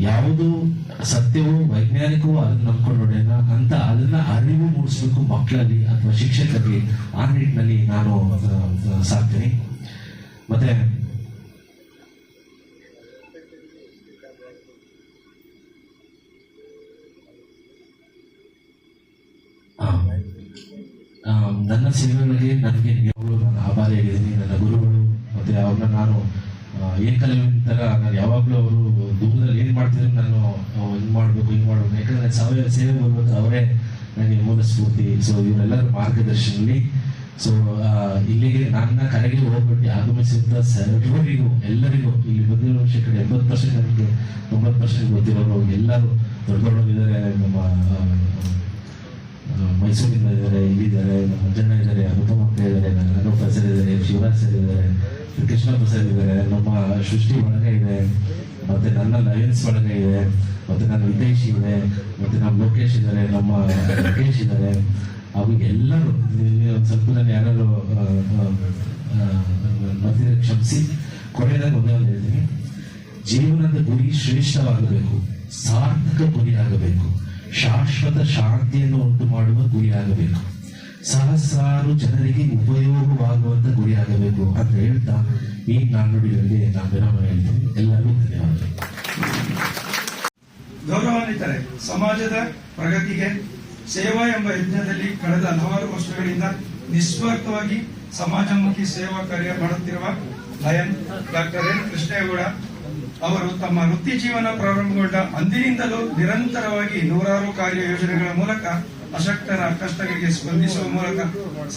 ಯಾವುದು ಸತ್ಯವೋ, ವೈಜ್ಞಾನಿಕವೋ ಅದನ್ನ ನಂಬ್ಕೊಂಡು ನೋಡೋಣ ಅಂತ ಅದನ್ನ ಅರಿವು ಮೂಡಿಸ್ಬೇಕು ಮಕ್ಕಳಲ್ಲಿ ಅಥವಾ ಶಿಕ್ಷಕರಲ್ಲಿ ಆ ನಿಟ್ಟಿನಲ್ಲಿ ನಾನು ಸಾಕ್ತೀನಿ. ಮತ್ತೆ ಆ, ಆ, ನನ್ನ ಸೇವೆಗಳಿಗೆ ನನಗೆ ಯಾವಾಗಲೂ ನಾನು ಆಭಾರಿಯಾಗಿದ್ದೀನಿ ನನ್ನ ಗುರುಗಳು ಮತ್ತೆ ಅವ್ರನ್ನ ನಾನು ಏನ್ ಏಕಲವ್ಯನ ತರ ನಾನು ಯಾವಾಗಲೂ ಅವರು ದೂರದಲ್ಲಿ ಏನ್ ಮಾಡ್ತಿದ್ರು ನಾನು ಹಿಂಗ್ ಮಾಡ್ಬೇಕು ಹಿಂಗ್ ಮಾಡ್ಬೇಕು. ಯಾಕಂದ್ರೆ ಸಾವಯವ ಸೇವೆ ಬರ್ಬೇಕು ಅವರೇ ನನಗೆ ಮೂಲ ಸ್ಫೂರ್ತಿ. ಸೊ ಇವರೆಲ್ಲರ ಮಾರ್ಗದರ್ಶನದಲ್ಲಿ. ಸೊ ಇಲ್ಲಿಗೆ ನನ್ನ ಕರೆಗೆ ಹೋಗ್ಬಿಟ್ಟು ಆಗಮಿಸಿದ ಸರ್ವರಿಗೂ, ಎಲ್ಲರಿಗೂ, ಇಲ್ಲಿ ಬಂದಿರೋ ಶೇಕಡ ಎಂಬತ್ತು ಪರ್ಸೆಂಟ್ ನನಗೆ, ತೊಂಬತ್ತು ಪರ್ಸೆಂಟ್ ಗೊತ್ತಿರೋರು ಎಲ್ಲರೂ ದೊಡ್ಡ ಇದ್ದಾರೆ ನಮ್ಮ ಮೈಸೂರಿಂದ ಇದ್ದಾರೆ ಇಲ್ಲಿದ್ದಾರೆ ಮಂಜಣ್ಣ ಇದ್ದಾರೆ ಅನುಪಮ ಇದ್ದಾರೆ ನನ್ನ ಸರ್ ಇದ್ದಾರೆ ಶಿವರಾಜ್ ಸರ್ ಇದ್ದಾರೆ ಕೃಷ್ಣಪ್ಪ ಸರ್ ಇದ್ದಾರೆ ನಮ್ಮ ಸೃಷ್ಟಿ ಒಳಗೆ ಇದೆ, ಮತ್ತೆ ನನ್ನ ಲಯನ್ಸ್ ಒಳಗೆ ಇದೆ, ಮತ್ತೆ ನನ್ನ ವಿದೇಶ್ ಇದೆ, ಮತ್ತೆ ನಮ್ಮ ಲೋಕೇಶ್ ಇದ್ದಾರೆ, ನಮ್ಮ ಲೋಕೇಶ್ ಇದ್ದಾರೆ. ಹಾಗೂ ಎಲ್ಲರೂ ಒಂದು ಸ್ವಲ್ಪ ನಾನು ಯಾರು ಮತ್ತೆ ಕ್ಷಮಿಸಿ. ಕೊನೆಯದಾಗ ಒಂದೇ ಒಂದು ಹೇಳ್ತೀನಿ. ಜೀವನದ ಗುರಿ ಶ್ರೇಷ್ಠವಾಗಬೇಕು, ಸಾರ್ಥಕ ಗುರಿಯಾಗಬೇಕು ಶಾಶ್ವತ ಶಾಂತಿಯನ್ನು ಉಂಟು ಮಾಡುವ ಗುರಿಯಾಗಬೇಕು. ಸಹಸ್ರಾರು ಜನರಿಗೆ ಉಪಯೋಗವಾಗುವಂತ ಗುರಿಯಾಗಬೇಕು ಅಂತ ಹೇಳ್ತಾ ಈ ನಾಣ್ಣುಡಿಗಳಿಗೆ ನಾನು ವಿರಾಮ ಹೇಳ್ತೀನಿ. ಎಲ್ಲರಿಗೂ ಧನ್ಯವಾದಗಳು. ಗೌರವಾನ್ವಿತರೆ, ಸಮಾಜದ ಪ್ರಗತಿಗೆ ಸೇವಾ ಎಂಬ ಯಜ್ಞದಲ್ಲಿ ಕಳೆದ ಹಲವಾರು ವರ್ಷಗಳಿಂದ ನಿಸ್ವಾರ್ಥವಾಗಿ ಸಮಾಜಮುಖಿ ಸೇವಾ ಕಾರ್ಯ ಮಾಡುತ್ತಿರುವ ಲಯನ್ ಡಾಕ್ಟರ್ ಎನ್ ಕೃಷ್ಣೇಗೌಡ ಅವರು ತಮ್ಮ ವೃತ್ತಿ ಜೀವನ ಪ್ರಾರಂಭಗೊಂಡ ಅಂದಿನಿಂದಲೂ ನಿರಂತರವಾಗಿ ನೂರಾರು ಕಾರ್ಯ ಯೋಜನೆಗಳ ಮೂಲಕ ಅಶಕ್ತರ ಕಷ್ಟಗಳಿಗೆ ಸ್ಪಂದಿಸುವ ಮೂಲಕ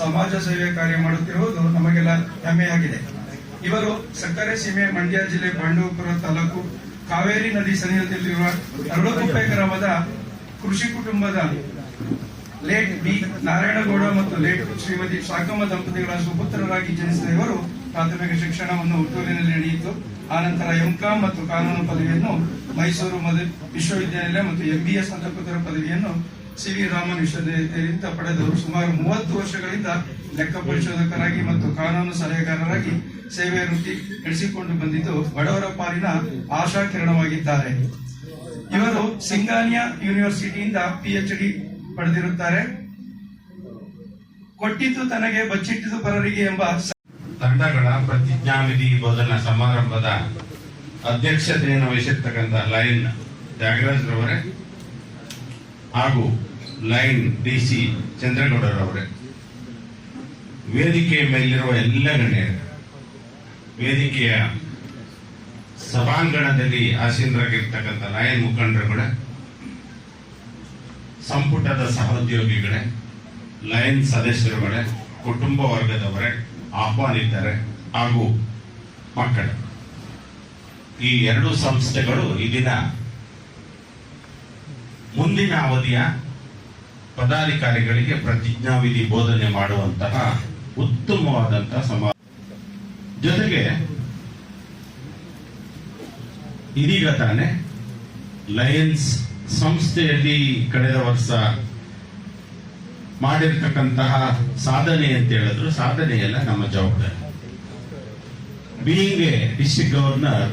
ಸಮಾಜ ಸೇವೆ ಕಾರ್ಯ ಮಾಡುತ್ತಿರುವುದು ನಮಗೆಲ್ಲ ಹೆಮ್ಮೆಯಾಗಿದೆ. ಇವರು ಸಕ್ಕರೆ ಸೀಮೆ, ಮಂಡ್ಯ ಜಿಲ್ಲೆ ಪಾಂಡವಪುರ ತಾಲೂಕು, ಕಾವೇರಿ ನದಿ ಸನಿಹದಲ್ಲಿರುವ ಅರಳಕುಪ್ಪೆ ಗ್ರಾಮದ ಕೃಷಿ ಕುಟುಂಬದ ಲೇಟ್ ಬಿ ನಾರಾಯಣಗೌಡ ಮತ್ತು ಲೇಟ್ ಶ್ರೀಮತಿ ಶಾಕಮ್ಮ ದಂಪತಿಗಳ ಸುಪುತ್ರರಾಗಿ ಜನಿಸಿದ ಇವರು ಪ್ರಾಥಮಿಕ ಶಿಕ್ಷಣವನ್ನು ಹುಟ್ಟೂರಿನಲ್ಲಿ ನಡೆಯಿತು. ಆನಂತರ ಎಂಕಾಂ ಮತ್ತು ಕಾನೂನು ಪದವಿಯನ್ನು ಮೈಸೂರು ಮದ, ವಿಶ್ವವಿದ್ಯಾನಿಲಯ ಮತ್ತು ಎಂಬಿಎಸ್ ಸ್ನಾತಕೋತ್ತರ ಪದವಿಯನ್ನು ಸಿ ವಿ ರಾಮನ್ ವಿಶ್ವವಿದ್ಯಾಲಯದಿಂದ ಪಡೆದು ಸುಮಾರು ಮೂವತ್ತು ವರ್ಷಗಳಿಂದ ಲೆಕ್ಕ ಪರಿಶೋಧಕರಾಗಿ ಮತ್ತು ಕಾನೂನು ಸಲಹೆಗಾರರಾಗಿ ಸೇವೆ ವೃತ್ತಿ ನಡೆಸಿಕೊಂಡು ಬಂದಿದ್ದು ಬಡವರ ಪಾಲಿನ ಆಶಾ ಕಿರಣವಾಗಿದ್ದಾರೆ. ಇವರು ಸಿಂಗಾನಿಯಾ ಯೂನಿವರ್ಸಿಟಿಯಿಂದ ಪಿಎಚ್ ಡಿ ಪಡೆದಿರುತ್ತಾರೆ. ಕೊಟ್ಟಿದ್ದು ತನಗೆ ಬಚ್ಚಿಟ್ಟಿದ್ದು ಪರರಿಗೆ ಎಂಬ ತಂಡಗಳ ಪ್ರತಿಜ್ಞಾವಿಧಿ ಬೋಧನಾ ಸಮಾರಂಭದ ಅಧ್ಯಕ್ಷತೆಯನ್ನು ವಹಿಸಿರ್ತಕ್ಕಂಥ ಲೈನ್ ತ್ಯಾಗರಾಜ್ ರವರೇ ಹಾಗೂ ಲೈನ್ ಡಿ ಸಿ ಚಂದ್ರಗೌಡರವರೇ ವೇದಿಕೆಯ ಮೇಲಿರುವ ಎಲ್ಲ ಗಣ್ಯರು, ವೇದಿಕೆಯ ಸಭಾಂಗಣದಲ್ಲಿ ಆಸೀನರಾಗಿರ್ತಕ್ಕಂಥ ಲಯನ್ ಮುಖಂಡರುಗಳೇ, ಸಂಪುಟದ ಸಹೋದ್ಯೋಗಿಗಳೇ, ಲಯನ್ ಸದಸ್ಯರುಗಳೇ, ಕುಟುಂಬ ವರ್ಗದವರೇ ಆಹ್ವಾನಿತರೆ ಹಾಗೂ ಮಕ್ಕಳು. ಈ ಎರಡು ಸಂಸ್ಥೆಗಳು ಈ ದಿನ ಮುಂದಿನ ಅವಧಿಯ ಪದಾಧಿಕಾರಿಗಳಿಗೆ ಪ್ರತಿಜ್ಞಾವಿಧಿ ಬೋಧನೆ ಮಾಡುವಂತಹ ಉತ್ತಮವಾದಂತಹ ಸಮ ಜೊತೆಗೆ ಇದೀಗ ತಾನೆ ಲಯನ್ಸ್ ಸಂಸ್ಥೆಯಲ್ಲಿ ಕಳೆದ ವರ್ಷ ಮಾಡಿರ್ತಕ್ಕಂತಹ ಸಾಧನೆ ಅಂತ ಹೇಳಿದ್ರು. ಸಾಧನೆಯಲ್ಲ ನಮ್ಮ ಜವಾಬ್ದಾರಿ. ಬೀಯಿಂಗ್ ಎ ಡಿಸ್ಟ್ರಿಕ್ಟ್ ಗವರ್ನರ್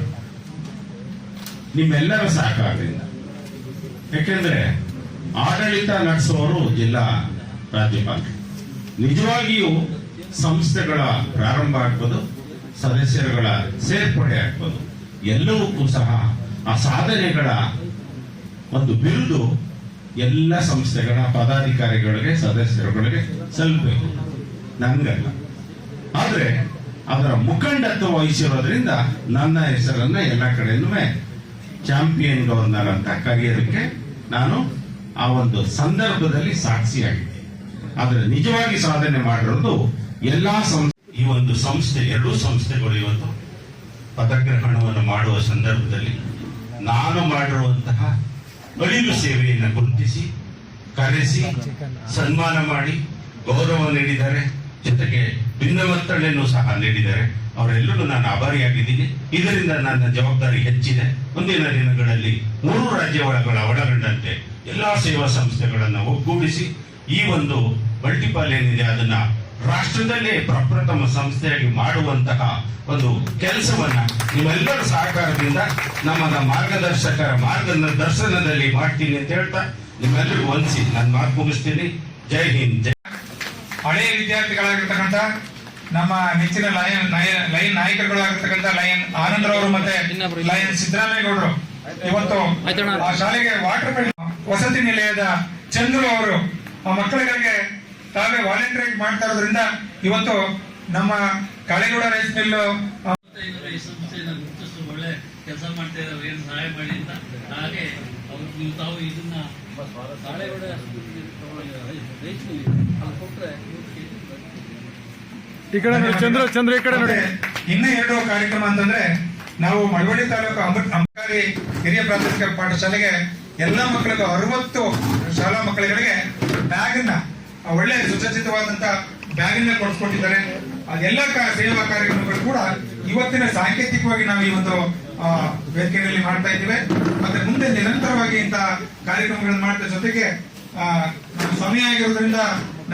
ನಿಮ್ಮೆಲ್ಲರ ಸಹಕಾರದಿಂದ. ಯಾಕೆಂದ್ರೆ ಆಡಳಿತ ನಡೆಸುವವರು ಜಿಲ್ಲಾ ರಾಜ್ಯಪಾಲರು ನಿಜವಾಗಿಯೂ ಸಂಸ್ಥೆಗಳ ಪ್ರಾರಂಭ ಆಗ್ಬೋದು, ಸದಸ್ಯರುಗಳ ಸೇರ್ಪಡೆ ಆಗ್ಬೋದು. ಎಲ್ಲವಕ್ಕೂ ಸಹ ಆ ಸಾಧನೆಗಳ ಒಂದು ಬಿರುದು ಎಲ್ಲ ಸಂಸ್ಥೆಗಳ ಪದಾಧಿಕಾರಿಗಳಿಗೆ, ಸದಸ್ಯರುಗಳಿಗೆ ಸಲ್ಲಬೇಕು ನನ್ಗಲ್ಲ ಆದ್ರೆ, ಅದರ ಮುಖಂಡತ್ವ ವಹಿಸಿರೋದ್ರಿಂದ ನನ್ನ ಹೆಸರನ್ನ ಎಲ್ಲ ಕಡೆಯೂ ಚಾಂಪಿಯನ್ ಗವರ್ನರ್ ಅಂತ ಕರೆಯೋದಕ್ಕೆ ನಾನು ಆ ಒಂದು ಸಂದರ್ಭದಲ್ಲಿ ಸಾಕ್ಷಿಯಾಗಿದ್ದೆ. ಆದರೆ ನಿಜವಾಗಿ ಸಾಧನೆ ಮಾಡಿರೋದು ಎಲ್ಲಾ ಸಂಸ್ಥೆ ಈ ಒಂದು ಸಂಸ್ಥೆ, ಎರಡೂ ಸಂಸ್ಥೆಗಳು ಇವತ್ತು ಪದಗ್ರಹಣವನ್ನು ಮಾಡುವ ಸಂದರ್ಭದಲ್ಲಿ ನಾನು ಮಾಡಿರುವಂತಹ ಅಳಿಲು ಸೇವೆಯನ್ನು ಗುರುತಿಸಿ ಕರೆಸಿ ಸನ್ಮಾನ ಮಾಡಿ ಗೌರವ ನೀಡಿದ್ದಾರೆ ಜೊತೆಗೆ ಭಿನ್ನಮತ್ತಳೆಯನ್ನು ಸಹ ನೀಡಿದ್ದಾರೆ ಅವರೆಲ್ಲರೂ ನಾನು ಆಭಾರಿಯಾಗಿದ್ದೀನಿ. ಇದರಿಂದ ನನ್ನ ಜವಾಬ್ದಾರಿ ಹೆಚ್ಚಿದೆ. ಮುಂದಿನ ದಿನಗಳಲ್ಲಿ ಮೂರು ರಾಜ್ಯ ಒಳಗಳ ಒಳಗೊಂಡಂತೆ ಎಲ್ಲಾ ಸೇವಾ ಸಂಸ್ಥೆಗಳನ್ನು ಒಗ್ಗೂಡಿಸಿ ಈ ಒಂದು ಮಲ್ಟಿಪಾಲ್ ಏನಿದೆ ಅದನ್ನ ರಾಷ್ಟ್ರದಲ್ಲೇ ಪ್ರಪ್ರಥಮ ಸಂಸ್ಥೆಯಾಗಿ ಮಾಡುವಂತಹ ಒಂದು ಕೆಲಸವನ್ನ ನಿಮ್ಮೆಲ್ಲರ ಸಹಕಾರದಿಂದ ನಮ್ಮ ಮಾರ್ಗದರ್ಶಕರ ಮಾರ್ಗದರ್ಶನದಲ್ಲಿ ಮಾಡ್ತೀನಿ ಅಂತ ಹೇಳ್ತಾ ನಿಮ್ಮೆಲ್ಲರಿಗೂ ವಂದಿಸಿ ನಾನು ಮಾತು ಮುಗಿಸ್ತೀನಿ. ಜೈ ಹಿಂದ್ ಜೈ ಹಳೆಯ ವಿದ್ಯಾರ್ಥಿಗಳಾಗಿರ್ತಕ್ಕಂಥ ನಮ್ಮ ನೆಚ್ಚಿನ ಲಯನ್ ನಾಯ- ಲಯನ್ ನಾಯಕರುಗಳಾಗಿರ್ತಕ್ಕಂಥ ಲಯನ್ ಆನಂದ್ರವರು ಮತ್ತೆ ಲಯನ್ ಸಿದ್ದರಾಮೇಗೌಡರು ಇವತ್ತು ಆ ಶಾಲೆಗೆ ವಾಟರ್ ಬಿಲ್ ವಸತಿ ನಿಲಯದ ಚಂದ್ರು ಅವರು ಆ ಮಕ್ಕಳಿಗಾಗಿ ತಾವೇ ವಾಲಂಟಿಯರ್ ಮಾಡ್ತಾ ಇರೋದ್ರಿಂದ ಇವತ್ತು ನಮ್ಮ ಕಾಳಿಗೌಡ ರೈಸ್ ಮಿಲ್ ಈ ಸಂಸ್ಥೆಯನ್ನು ಗುರುತಿಸಿ ಒಳ್ಳೆ ಕೆಲಸ ಮಾಡ್ತಾ ಇದ್ದಾರೆ ಏನು ಸಹಾಯ ಮಾಡಿ ಅಂತ ಹಾಗೆ ಅವ್ರು ನೀವು ತಾವು ಇದನ್ನ ತಾಳೆಗೌಡ ಅಲ್ಲಿ ಕೊಟ್ರೆ ಈ ಕಡೆ ನೋಡಿ ಚಂದ್ರ ಚಂದ್ರ ಈ ಕಡೆ ನೋಡಿ. ಇನ್ನ ಎರಡು ಕಾರ್ಯಕ್ರಮ ಅಂತಂದ್ರೆ ನಾವು ಮಳವಳ್ಳಿ ತಾಲೂಕು ಅಮೃತ್ ಅಂಬಾರಿ ಹಿರಿಯ ಪ್ರಾಥಮಿಕ ಪಾಠಶಾಲೆಗೆ ಎಲ್ಲ ಮಕ್ಕಳಿಗೂ ಅರವತ್ತು ಶಾಲಾ ಮಕ್ಕಳಿಗೆ ಬ್ಯಾಗ್ ಅನ್ನ ಒಳ್ಳೆ ಸುಸಜ್ಜಿತವಾದಂತ ಬ್ಯಾಗ್ ಅನ್ನ ಕೊಡಿಸ್ಕೊಟ್ಟಿದ್ದಾರೆ. ಅದೆಲ್ಲ ಸೇವಾ ಕಾರ್ಯಕ್ರಮಗಳು ಕೂಡ ಇವತ್ತಿನ ಸಾಂಕೇತಿಕವಾಗಿ ನಾವು ಈ ಒಂದು ವೇದಿಕೆಯಲ್ಲಿ ಮಾಡ್ತಾ ಇದ್ದೇವೆ. ಮತ್ತೆ ಮುಂದೆ ನಿರಂತರವಾಗಿ ಇಂತಹ ಕಾರ್ಯಕ್ರಮಗಳನ್ನು ಮಾಡಿದ ಜೊತೆಗೆ ಸಮಯ ಆಗಿರೋದ್ರಿಂದ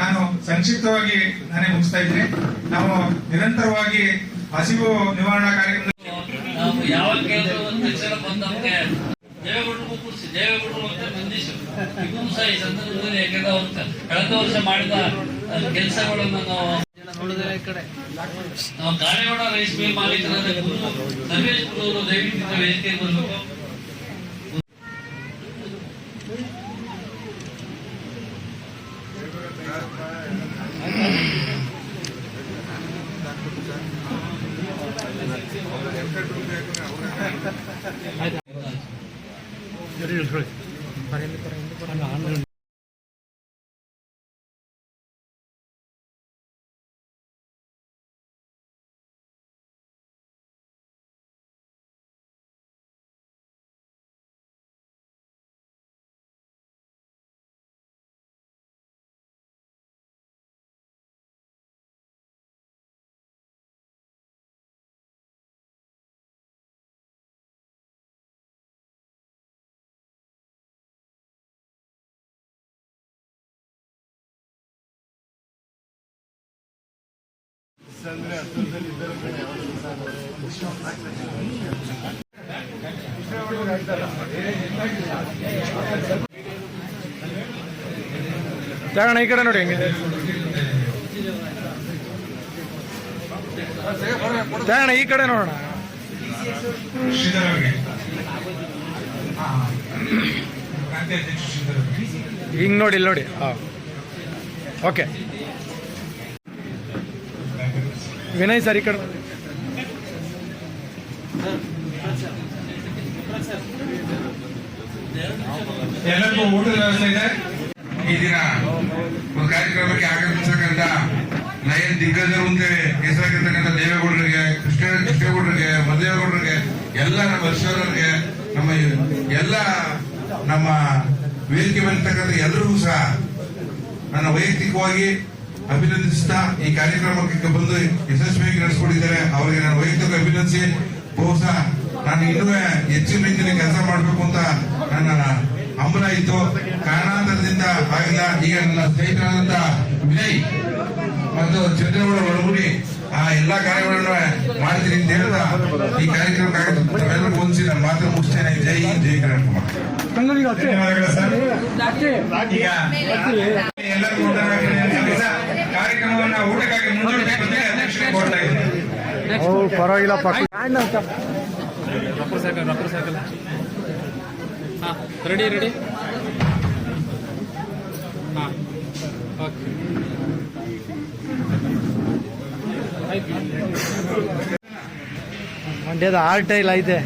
ನಾನು ಸಂಕ್ಷಿಪ್ತವಾಗಿ ನಾನೇ ಮುಗಿಸ್ತಾ ಇದ್ದೀನಿ. ನಾವು ನಿರಂತರವಾಗಿ ಹಸಿವು ನಿವಾರಣಾ ಕಾರ್ಯಕ್ರಮ ಬಂದು ದೇವೇಗೌಡರಿಗೂ ಕೂರಿಸಿ ದೇವೇಗೌಡರು ಮತ್ತೆ ಈ ಸಂದರ್ಭದಲ್ಲಿ ವರ್ಷ. ಮಾಡಿದ ಕೆಲಸಗಳನ್ನು ನಾವು ನಾವು ಕಾರೇಗೌಡ ರೈಸ್ ಮಿಲ್ ಮಾಲೀಕರಾದ ಗುರು ರಮೇಶ್ ಗುರು ಅವರು ದಯವಿಟ್ಟು ವೇದಿಕೆಗೆ ಬರಬೇಕು. ಜಾಗಣ ಈ ಕಡೆ ನೋಡಿ ಹೆಂಗಿದೆ. ಜಾಗಣ ಈ ಕಡೆ ನೋಡೋಣ. ಹಿಂಗ್ ನೋಡಿ ಇಲ್ಲಿ ನೋಡಿ. ಹಾಂ. ಓಕೆ ವಿನಯ್ ಸರ್ ಈ ಕಡೆ. ಎಲ್ಲರಿಗೂ ಊಟದ ವ್ಯವಸ್ಥೆ ಇದೆ ಈ ದಿನ ಒಂದು ಕಾರ್ಯಕ್ರಮಕ್ಕೆ ಆಗಮಿಸತಕ್ಕಂತ ಲಯನ್ ದಿಗ್ಗಜರು ಅಂತ ಹೆಸರಾಗಿರ್ತಕ್ಕಂಥ ದೇವೇಗೌಡರಿಗೆ, ಕೃಷ್ಣ ಕೃಷ್ಣೇಗೌಡರಿಗೆ ಮದೇವೇಗೌಡರಿಗೆ ಎಲ್ಲ ನಮ್ಮ ಈಶ್ವರರಿಗೆ ನಮ್ಮ ಎಲ್ಲ ನಮ್ಮ ವೇದಿಕೆ ಬಂದಿರ್ತಕ್ಕಂಥ ಎಲ್ಲರಿಗೂ ಸಹ ನನ್ನ ವೈಯಕ್ತಿಕವಾಗಿ ಅಭಿನಂದಿಸ್ತಾ ಈ ಕಾರ್ಯಕ್ರಮಕ್ಕೆ ಬಂದು ಯಶಸ್ವಿಯಾಗಿ ನಡೆಸಿಕೊಂಡಿದ್ದಾರೆ ಅವರಿಗೆ ನಾನು ವೈಯಕ್ತಿಕ ಅಭಿನಂದಿಸಿ ಬಹುಶಃ ನಾನು ಇನ್ನೂ ಹೆಚ್ಚಿನ ರೀತಿಯಲ್ಲಿ ಕೆಲಸ ಮಾಡಬೇಕು ಅಂತ ನನ್ನ ಅಂಬಲ ಇತ್ತು. ಕಾರಣಾಂತರದಿಂದ ಆಗಿಲ್ಲ ಈಗ ನನ್ನ ಸ್ನೇಹಿತರಾದಂತ ವಿನಯ್ ಮತ್ತು ಚಂದ್ರಗೌಡ ಒಳಗೂಡಿ ಆ ಎಲ್ಲಾ ಕಾರ್ಯಗಳನ್ನು ಮಾಡಿದ್ರಿ ಅಂತ ಹೇಳಿದ ಈ ಕಾರ್ಯಕ್ರಮಕ್ಕಾಗಿ ತಾವೆಲ್ಲರೂ ಹೊಂದಿಸಿ ನನ್ನ ಮಾತು ಮುಗಿಸ್ತೇನೆ. ಜೈ ಹಿಂದ್ ಜೈ ಕರ್ನಾಟಕ ಧನ್ಯವಾದಗಳು ಸರ್. ಈಗ ಎಲ್ಲರಿಗೂ ಪರವಾಗಿಲ್ಲಪ್ಪ ರೆಡಿ ರೆಡಿ ಹಾಂ ಓಕೆ ಮಂಡ್ಯದ ಆರ್ಟ್ ಇಲ್ಲ ಐತೆ.